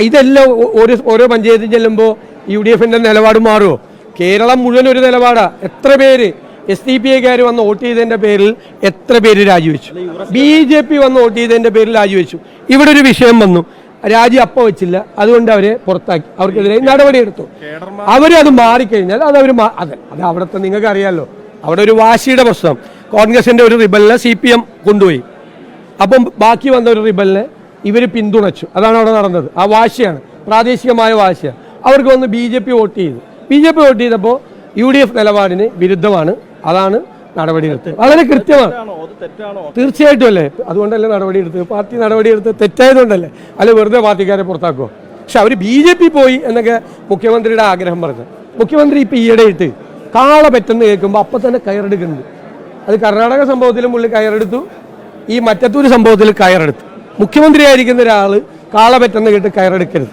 ഇതെല്ലാം ഓരോ ഓരോ പഞ്ചായത്തിൽ ചെല്ലുമ്പോൾ യു ഡി എഫിന്റെ നിലപാട് മാറുമോ കേരളം മുഴുവൻ ഒരു നിലപാടാണ് എത്ര പേര് എസ് ഡി പി ഐക്കാർ വന്ന് വോട്ട് ചെയ്തതിന്റെ പേരിൽ എത്ര പേര് രാജിവെച്ചു? ബി ജെ പി വന്ന് വോട്ട് ചെയ്തതിന്റെ പേരിൽ രാജിവെച്ചു. ഇവിടെ ഒരു വിഷയം വന്നു. രാജി അപ്പ വെച്ചില്ല. അതുകൊണ്ട് അവരെ പുറത്താക്കി. അവർക്കെതിരെ നടപടിയെടുത്തു അവരത് മാറിക്കഴിഞ്ഞാൽ അത് അവർ അതെ അത് അവിടുത്തെ നിങ്ങൾക്ക് അറിയാലോ അവിടെ ഒരു വാശിയുടെ പ്രശ്നം. കോൺഗ്രസിന്റെ ഒരു റിബലിനെ സി പി എം കൊണ്ടുപോയി. അപ്പം ബാക്കി വന്ന ഒരു റിബലിനെ ഇവർ പിന്തുണച്ചു. അതാണ് അവിടെ നടന്നത്. ആ വാശിയാണ്. പ്രാദേശികമായ വാശിയാണ് അവർക്ക് വന്ന് ബി ജെ പി വോട്ട് ചെയ്തു. ബി ജെ പി വോട്ട് ചെയ്തപ്പോൾ യു ഡി എഫ് നിലപാടിന് വിരുദ്ധമാണ്. അതാണ് നടപടിയെടുത്തത്. വളരെ കൃത്യമാണ്. തീർച്ചയായിട്ടും അല്ലേ? അതുകൊണ്ടല്ലേ നടപടിയെടുത്തത്? പാർട്ടി നടപടിയെടുത്ത് തെറ്റായതുകൊണ്ടല്ലേ? അല്ലെ വെറുതെ പാർട്ടിക്കാരെ പുറത്താക്കുമോ പക്ഷെ അവർ ബി ജെ പി പോയി എന്നൊക്കെ മുഖ്യമന്ത്രിയുടെ ആഗ്രഹം പറഞ്ഞു മുഖ്യമന്ത്രി ഇപ്പം ഈയിടെയിട്ട് കാള പെറ്റെന്ന് കേൾക്കുമ്പോൾ അപ്പം തന്നെ കയറെടുക്കുന്നുണ്ട്. അത് കർണാടക സംഭവത്തിലും പുള്ളി കയറെടുത്തു. ഈ മറ്റത്തൂർ സംഭവത്തിൽ കയറെടുത്തു. മുഖ്യമന്ത്രി ആയിരിക്കുന്ന ഒരാൾ കാള പറ്റെന്ന് കേട്ട് കയറെടുക്കരുത്.